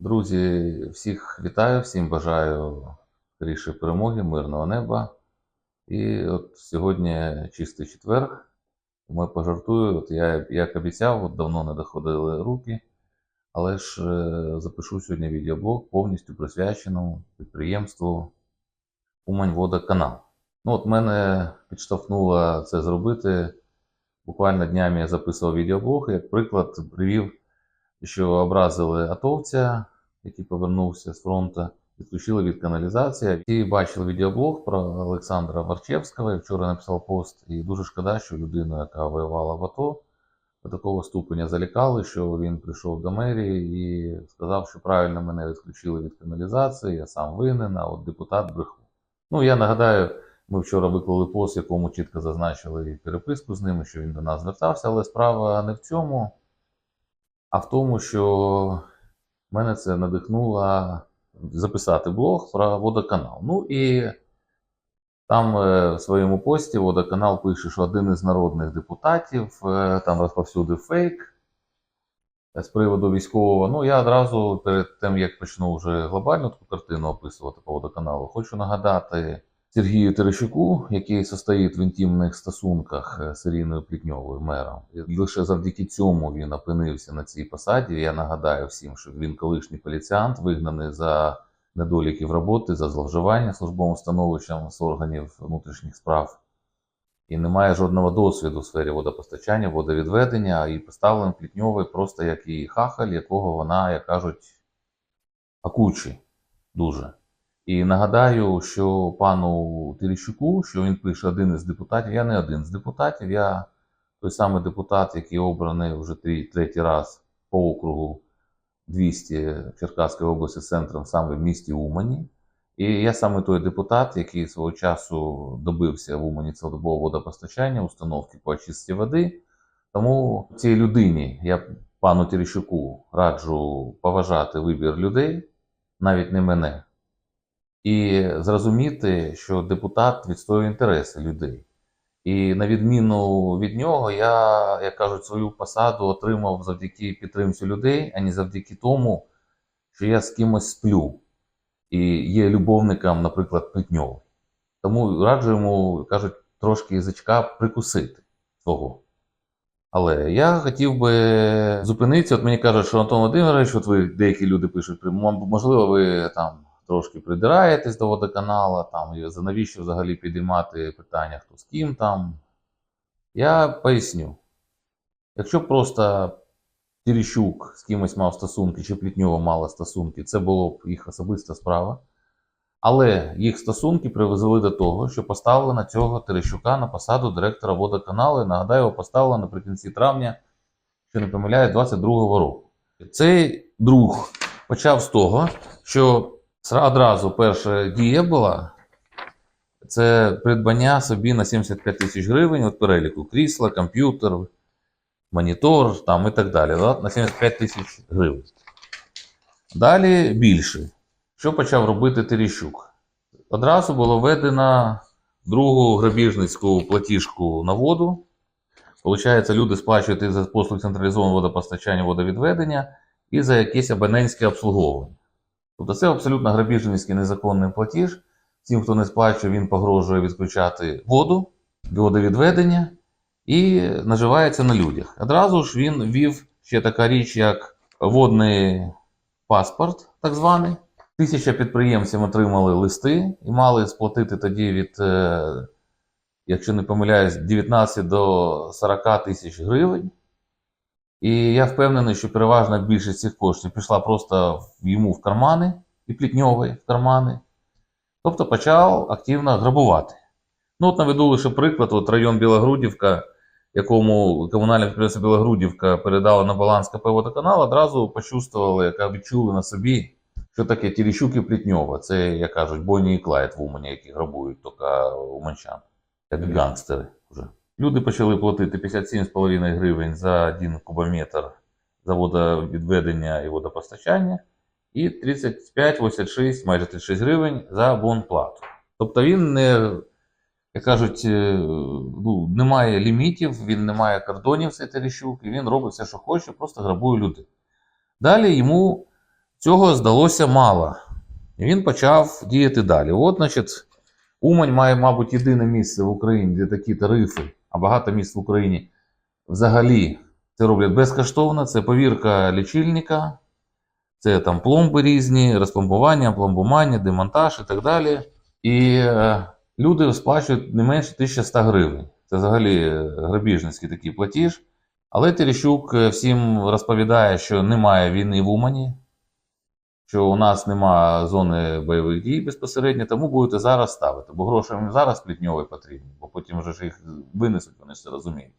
Друзі, всіх вітаю, всім бажаю скоріше перемоги, мирного неба. І от сьогодні чистий четверг. Я пожартую. От я як обіцяв, от давно не доходили руки, але ж е, запишу сьогодні відеоблог повністю присвячену підприємству Умань-Водоканал. Ну, от мене підштовхнуло це зробити. Буквально днями я записував відеоблог, як приклад привів що образили атовця, який повернувся з фронту, відключили від каналізації. І бачили відеоблог про Олександра Варчевського. Я вчора написав пост, і дуже шкода, що людину, яка воювала в АТО, до такого ступеня залякали, що він прийшов до мерії і сказав, що правильно мене відключили від каналізації, я сам винен, а от депутат бреху. Ну, я нагадаю, ми вчора виклали пост, якому чітко зазначили переписку з ними, що він до нас звертався, але справа не в цьому а в тому, що мене це надихнуло записати блог про водоканал. Ну і там е, в своєму пості водоканал пише, що один із народних депутатів е, там розповсюдив фейк е, з приводу військового. Ну, я одразу перед тим, як почну вже глобальну таку картину описувати по водоканалу, хочу нагадати. Сергію Терещуку, який состоїть в інтимних стосунках е, з Іриною Плітньовою мером. І лише завдяки цьому він опинився на цій посаді. Я нагадаю всім, що він колишній поліціант, вигнаний за недоліків роботи, за зловживання службовим становищем з органів внутрішніх справ. І не має жодного досвіду у сфері водопостачання, водовідведення, і поставлений Плітньовою просто як і хахаль, якого вона, як кажуть, акучі дуже. І нагадаю, що пану Терещуку, що він пише один із депутатів. Я не один з депутатів. Я той самий депутат, який обраний вже третій раз по округу 200 Черкаської області центром саме в місті Умані. І я саме той депутат, який свого часу добився в Умані цілодобового водопостачання, установки по очистці води. Тому цій людині, я пану Терещуку раджу поважати вибір людей, навіть не мене і зрозуміти, що депутат відстоює інтереси людей. І на відміну від нього, я, як кажуть, свою посаду отримав завдяки підтримці людей, а не завдяки тому, що я з кимось сплю і є любовником, наприклад, Плетньовий. Тому раджу йому, кажуть, трошки язичка прикусити свого. Але я хотів би зупинитися. От мені кажуть, що Антон Володимирович, от ви деякі люди пишуть, можливо, ви там трошки придираєтесь до водоканала, там, за навіщо взагалі підіймати питання, хто з ким там. Я поясню. Якщо просто Терещук з кимось мав стосунки, чи Плітньова мала стосунки, це було б їх особиста справа. Але їх стосунки привезли до того, що поставлено цього Терещука на посаду директора водоканалу. Нагадаю, його поставили наприкінці травня, що не помиляє, 22-го року. Цей друг почав з того, що одразу перша дія була це придбання собі на 75 тисяч гривень от переліку крісла, комп'ютер, монітор там і так далі. да, На 75 тисяч гривень. Далі більше. Що почав робити Терещук? Одразу було введено другу грабіжницьку платіжку на воду. Получається, люди сплачують і за послуг централізованого водопостачання водовідведення і за якесь абонентське обслуговування. Тобто це абсолютно грабіжницький незаконний платіж. Тим, хто не сплачує, він погрожує відключати воду, водовідведення і наживається на людях. Одразу ж він ввів ще така річ, як водний паспорт, так званий. Тисяча підприємців отримали листи і мали сплатити тоді від, е, якщо не помиляюсь, 19 до 40 тисяч гривень. І я впевнений, що переважна більшість цих коштів пішла просто йому в кармани і плітньовий в кармани. Тобто почав активно грабувати. Ну, от наведу лише приклад: от район Білогрудівка, якому комунальне підприємство Білогрудівка передало на баланс КП водоканал, одразу почувствували, яка відчули на собі, що таке Терещук і Плітньова. Це, як кажуть, Бонні і Клайд в Умані, які грабують тільки уманчан, як гангстери вже. Люди почали платити 57,5 гривень за 1 кубометр за водовідведення і водопостачання, і 35-86, майже 36 гривень за абонплату. Тобто він не, як кажуть, е, ну, немає лімітів, він не має кордонів, цей Терещук, і він робить все, що хоче, просто грабує людей. Далі йому Цього здалося мало. І він почав діяти далі. От, значить, Умань має, мабуть, єдине місце в Україні, де такі тарифи, а багато місць в Україні взагалі це роблять безкоштовно. Це повірка лічильника, це там пломби різні, розпломбування, пломбування, демонтаж і так далі. І е, люди сплачують не менше 1100 гривень. Це взагалі е, грабіжницький такий платіж. Але Терещук е, всім розповідає, що немає війни в Умані, що у нас нема зони бойових дій безпосередньо, тому будете зараз ставити, бо гроші їм зараз плітньові потрібні, бо потім вже ж їх винесуть, вони ж це розуміють.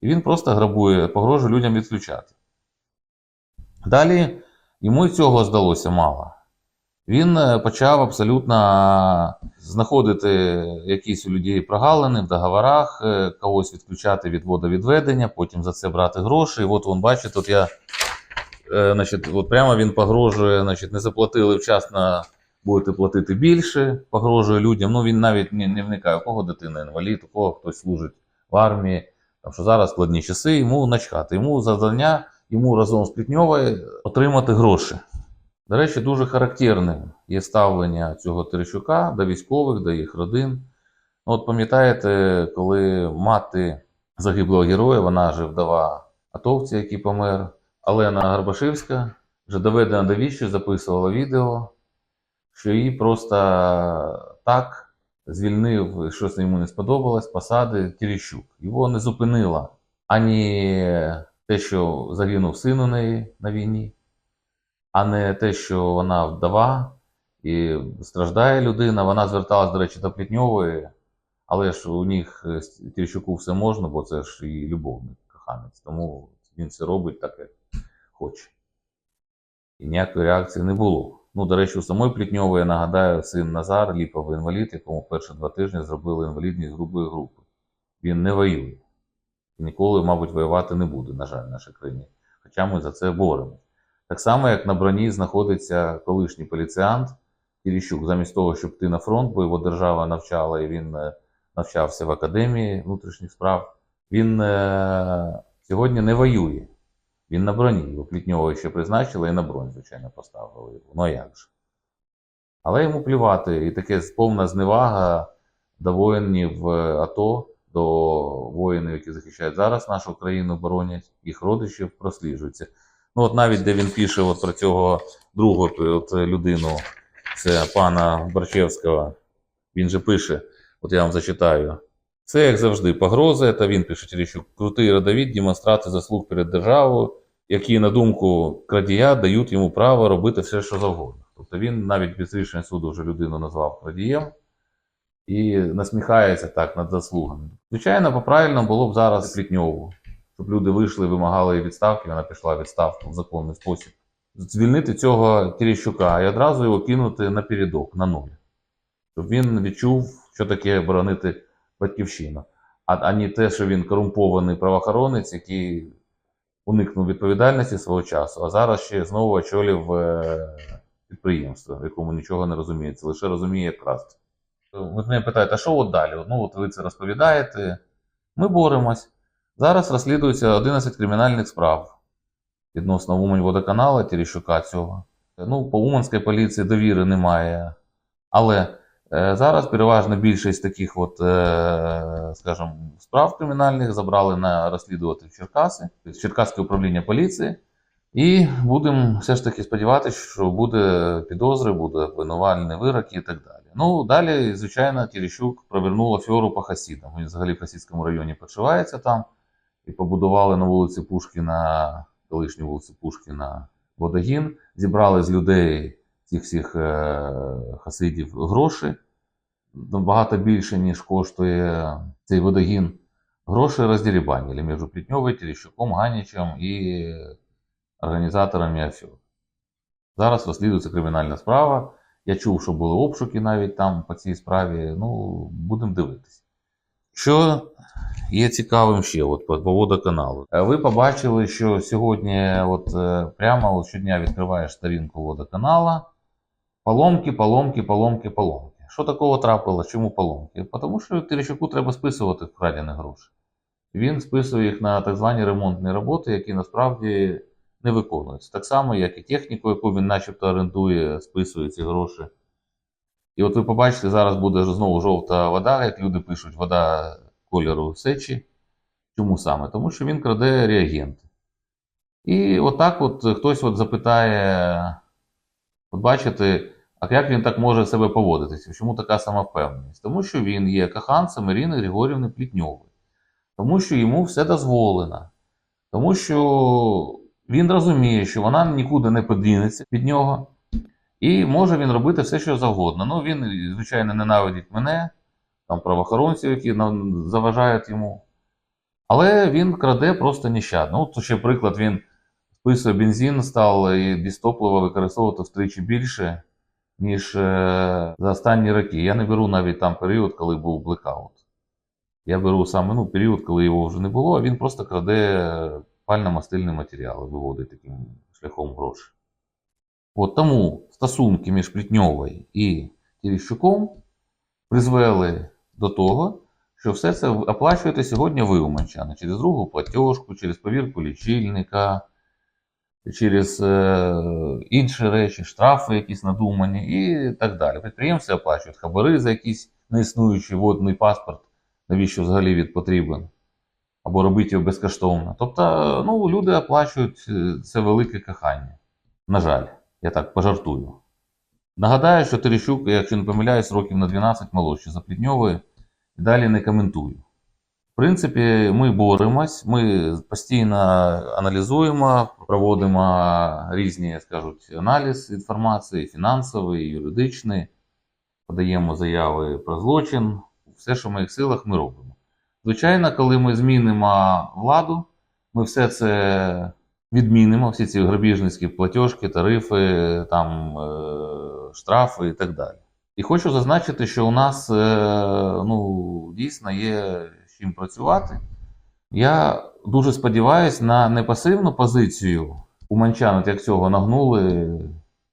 І він просто грабує, погрожує людям відключати. Далі йому й цього здалося мало. Він е, почав абсолютно знаходити якісь у людей прогалини в договорах, е, когось відключати від водовідведення, потім за це брати гроші. І от він бачить, от я, значить, от прямо він погрожує, значить, не заплатили вчасно, будете платити більше, погрожує людям. Ну він навіть не, не вникає, у кого дитина інвалід, у кого хтось служить в армії. Тому що зараз складні часи, йому начхати. Йому завдання, йому разом з Плітньовою отримати гроші. До речі, дуже характерним є ставлення цього Терещука до військових, до їх родин. Ну, от пам'ятаєте, коли мати загиблого героя, вона же вдова атовця, який помер, Олена Гарбашевська, вже доведена до віщу, записувала відео, що її просто так звільнив, щось йому не сподобалось, посади Терещук. Його не зупинила ані те, що загинув син у неї на війні, а не те, що вона вдова і страждає людина. Вона зверталась, до речі, до Плітньової, але ж у них з Терещуку все можна, бо це ж і любовник, коханець. Тому він все робить так, як хоче. І ніякої реакції не було. Ну, до речі, у самої Плітньової, я нагадаю, син Назар, ліповий інвалід, якому перші два тижні зробили інвалідність грубої групи. Він не воює. І ніколи, мабуть, воювати не буде, на жаль, в нашій країні. Хоча ми за це боремось. Так само, як на броні знаходиться колишній поліціант Кіріщук, замість того, щоб йти на фронт, бо його держава навчала, і він е, навчався в академії внутрішніх справ. Він е, сьогодні не воює. Він на броні. Його Плітньового ще призначили і на бронь, звичайно, поставили його. Ну а як же? Але йому плювати. І таке повна зневага до воїнів е, АТО, до воїнів, які захищають зараз нашу країну, боронять, їх родичів просліджується. Ну, от навіть де він пише от про цього другого от, людину, це пана Борчевського, він же пише, от я вам зачитаю. Це, як завжди, погроза, та він пише Терещук, крутий родовід, демонстрати заслуг перед державою, які, на думку крадія, дають йому право робити все, що завгодно. Тобто він навіть без рішення суду вже людину назвав крадієм і насміхається так над заслугами. Звичайно, по-правильному було б зараз Плітньову, щоб люди вийшли, вимагали її відставки, вона пішла відставку в законний спосіб. Звільнити цього Терещука і одразу його кинути на передок, на нуль. Щоб він відчув, що таке боронити батьківщину. А, а не те, що він корумпований правоохоронець, який уникнув відповідальності свого часу, а зараз ще знову очолив е, підприємство, в якому нічого не розуміється, лише розуміє, красти. Ви мене питаєте, а що от далі? Ну, от ви це розповідаєте. Ми боремось. Зараз розслідується 11 кримінальних справ відносно Умань водоканала Терещука цього. Ну, по Уманській поліції довіри немає. Але е, зараз переважна більшість таких, от, е, скажімо, справ кримінальних забрали на розслідувати в Черкаси, в Черкаське управління поліції. І будемо все ж таки сподіватися, що буде підозри, буде обвинувальні вироки і так далі. Ну, далі, звичайно, Терещук провернув аферу по Хасідам. Він взагалі в Хасідському районі почувається там. І побудували на вулиці Пушкіна, колишній вулиці Пушкіна, водогін. Зібрали з людей цих всіх е, хасидів гроші. Набагато більше, ніж коштує цей водогін. Гроші роздерібанили між Плітньовою, Ганічем і організаторами афер. Зараз розслідується кримінальна справа. Я чув, що були обшуки навіть там по цій справі. Ну, будемо дивитися. Що є цікавим ще от, по, водоканалу. Е, Ви побачили, що сьогодні от, е, прямо от щодня відкриваєш сторінку водоканала. Поломки, поломки, поломки, поломки. Що такого трапилось? Чому поломки? Тому що Терещуку треба списувати вкрадені гроші. Він списує їх на так звані ремонтні роботи, які насправді не виконуються. Так само, як і техніку, яку він начебто орендує, списує ці гроші. І от ви побачите, зараз буде знову жовта вода, як люди пишуть, вода кольору сечі. Чому саме? Тому що він краде реагенти. І отак от хтось от запитає, от бачите, а як він так може себе поводитися? Чому така самовпевненість? Тому що він є коханцем Ірини Григорівни Плітньової. Тому що йому все дозволено. Тому що він розуміє, що вона нікуди не подінеться від нього. І може він робити все, що завгодно. Ну, він, звичайно, ненавидить мене, там правоохоронців, які заважають йому. Але він краде просто нещадно. То ще приклад, він списує бензин, став і дістопливо використовувати втричі більше, ніж е, за останні роки. Я не беру навіть там період, коли був блекаут. Я беру саме ну, період, коли його вже не було, а він просто краде пально-мастильні матеріали, виводить таким шляхом грошей. От тому стосунки між Плітньовою і Терещуком призвели до того, що все це оплачуєте сьогодні ви, уманчани, через другу платіжку, через повірку лічильника, через е, інші речі, штрафи якісь надумані і так далі. Підприємці оплачують хабари за якийсь неіснуючий водний паспорт, навіщо взагалі він потрібен, або робити його безкоштовно. Тобто, ну, люди оплачують е, це велике кохання. На жаль, я так пожартую. Нагадаю, що Терещук, якщо не помиляюсь, років на 12 молодший за Плітньової, далі не коментую. Принципі, ми боремось, ми постійно аналізуємо, проводимо різні, скажуть, аналіз інформації, фінансовий, юридичний, подаємо заяви про злочин. Все, що в моїх силах, ми робимо. Звичайно, коли ми змінимо владу, ми все це відмінимо, всі ці грабіжницькі платіжки, тарифи, там, е, штрафи і так далі. І хочу зазначити, що у нас е, ну, дійсно є чим працювати. Я дуже сподіваюся на непасивну позицію уманчан, от як цього нагнули,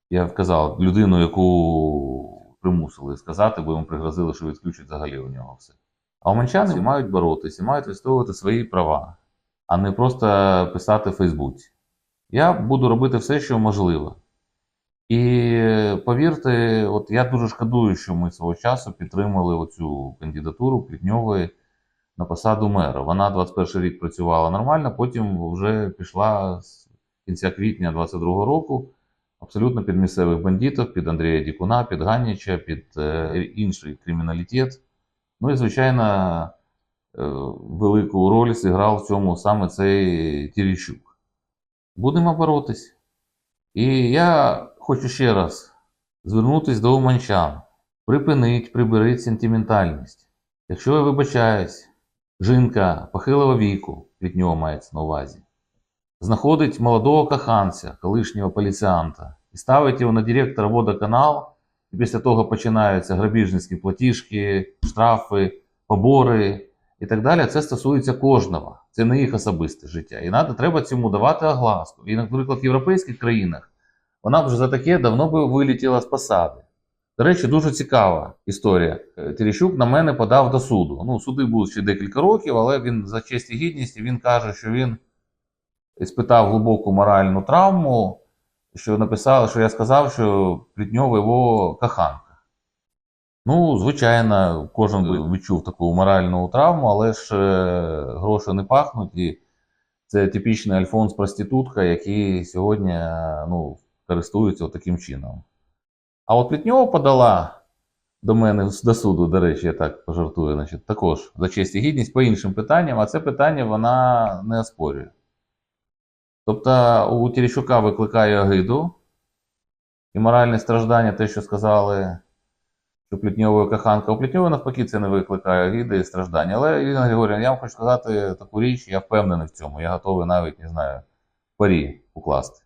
я вказав, людину, яку примусили сказати, бо йому пригрозили, що відключать взагалі у нього все. А уманчани мають боротися, мають відстоювати свої права, а не просто писати в Фейсбуці. Я буду робити все, що можливо. І повірте, от я дуже шкодую, що ми свого часу підтримали оцю кандидатуру Плітньової на посаду мера. Вона 21 рік працювала нормально, потім вже пішла з кінця квітня 22 року абсолютно під місцевих бандитів, під Андрія Дікуна, під Ганніча, під е, інший криміналітет. Ну і, звичайно, е, велику роль зіграв в цьому саме цей Терещук. Будемо боротись. І я хочу ще раз звернутися до уманчан. Припиніть, приберіть сентиментальність. Якщо я вибачаюсь, жінка похилого віку, від нього мається на увазі, знаходить молодого коханця, колишнього поліціанта, і ставить його на директора водоканал, і після того починаються грабіжницькі платіжки, штрафи, побори і так далі. Це стосується кожного. Це не їх особисте життя. І надо, треба цьому давати огласку. І, наприклад, в європейських країнах вона вже за таке давно би вилетіла з посади. До речі, дуже цікава історія. Е, Терещук на мене подав до суду. Ну, суди будуть ще декілька років, але він за честь і гідність він каже, що він спитав глибоку моральну травму, що написав, що я сказав, що Плітньова його коханка. Ну, звичайно, кожен відчув таку моральну травму, але ж е, гроші не пахнуть. І це типічний Альфонс проститутка, який сьогодні е, ну, користується таким чином. А от Плітньова подала до мене до суду, до речі, я так пожартую, значить, також за честь і гідність по іншим питанням, а це питання вона не оспорює. Тобто у Терещука викликає огиду і моральне страждання, те, що сказали, що Плітньової коханка. У Плітньової навпаки це не викликає огиди і страждання. Але, Ірина Григорівна, я вам хочу сказати таку річ, я впевнений в цьому. Я готовий навіть, не знаю, парі укласти.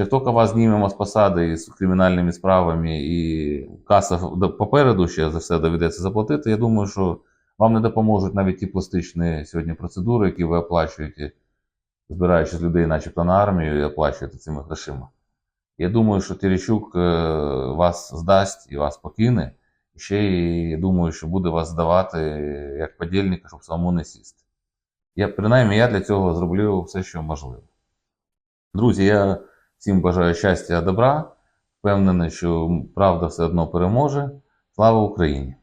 Як тільки вас знімемо з посади з кримінальними справами і каса попереду ще за все доведеться заплатити, я думаю, що вам не допоможуть навіть ті пластичні сьогодні процедури, які ви оплачуєте, збираючи з людей, начебто на армію, і оплачуєте цими грошима. Я думаю, що Терещук е, вас здасть і вас покине. І ще й думаю, що буде вас здавати як подільника, щоб самому не сісти. Я, принаймні, я для цього зроблю все, що можливо. Друзі, я всім бажаю щастя, добра. Впевнений, що правда все одно переможе. Слава Україні!